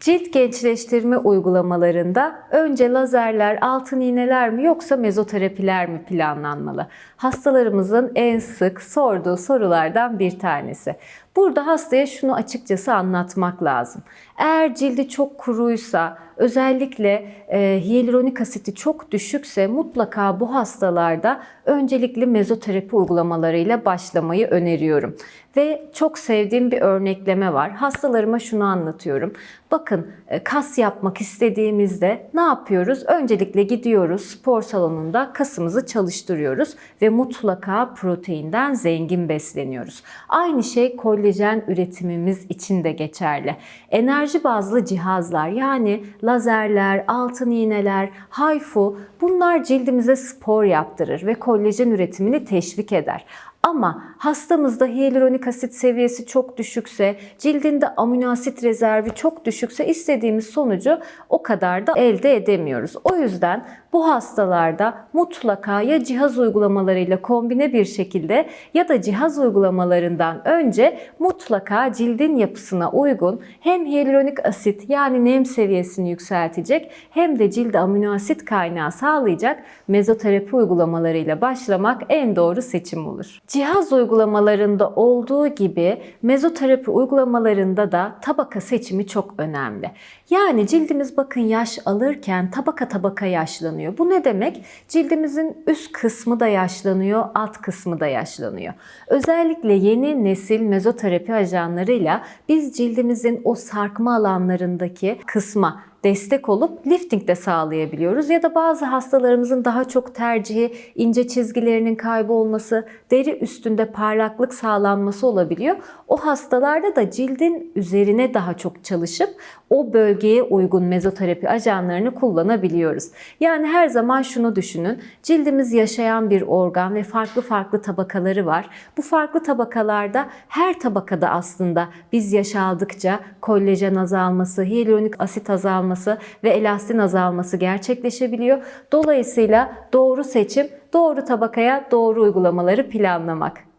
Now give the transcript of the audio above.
Cilt gençleştirme uygulamalarında önce lazerler, altın iğneler mi yoksa mezoterapiler mi planlanmalı? Hastalarımızın en sık sorduğu sorulardan bir tanesi. Burada hastaya şunu açıkçası anlatmak lazım. Eğer cildi çok kuruysa, özellikle e, hyaluronik asiti çok düşükse mutlaka bu hastalarda öncelikli mezoterapi uygulamalarıyla başlamayı öneriyorum. Ve çok sevdiğim bir örnekleme var. Hastalarıma şunu anlatıyorum. Bakın e, kas yapmak istediğimizde ne yapıyoruz? Öncelikle gidiyoruz spor salonunda kasımızı çalıştırıyoruz ve mutlaka proteinden zengin besleniyoruz. Aynı şey kollajen üretimimiz için de geçerli. Enerji bazlı cihazlar yani lazerler, altın iğneler, HIFU bunlar cildimize spor yaptırır ve kollajen üretimini teşvik eder. Ama hastamızda hyaluronik asit seviyesi çok düşükse, cildinde amino asit rezervi çok düşükse istediğimiz sonucu o kadar da elde edemiyoruz. O yüzden bu hastalarda mutlaka ya cihaz uygulamalarıyla kombine bir şekilde ya da cihaz uygulamalarından önce mutlaka cildin yapısına uygun hem hyaluronik asit yani nem seviyesini yükseltecek hem de cilde amino asit kaynağı sağlayacak mezoterapi uygulamalarıyla başlamak en doğru seçim olur. Cihaz uygulamalarında olduğu gibi mezoterapi uygulamalarında da tabaka seçimi çok önemli. Yani cildimiz bakın yaş alırken tabaka tabaka yaşlanıyor. Bu ne demek? Cildimizin üst kısmı da yaşlanıyor, alt kısmı da yaşlanıyor. Özellikle yeni nesil mezoterapi ajanlarıyla biz cildimizin o sarkma alanlarındaki kısma destek olup lifting de sağlayabiliyoruz. Ya da bazı hastalarımızın daha çok tercihi ince çizgilerinin kaybolması, deri üstünde parlaklık sağlanması olabiliyor. O hastalarda da cildin üzerine daha çok çalışıp o bölgeye uygun mezoterapi ajanlarını kullanabiliyoruz. Yani her zaman şunu düşünün. Cildimiz yaşayan bir organ ve farklı farklı tabakaları var. Bu farklı tabakalarda her tabakada aslında biz yaş aldıkça kollajen azalması, hyaluronik asit azalması ve elastin azalması gerçekleşebiliyor. Dolayısıyla doğru seçim, doğru tabakaya doğru uygulamaları planlamak.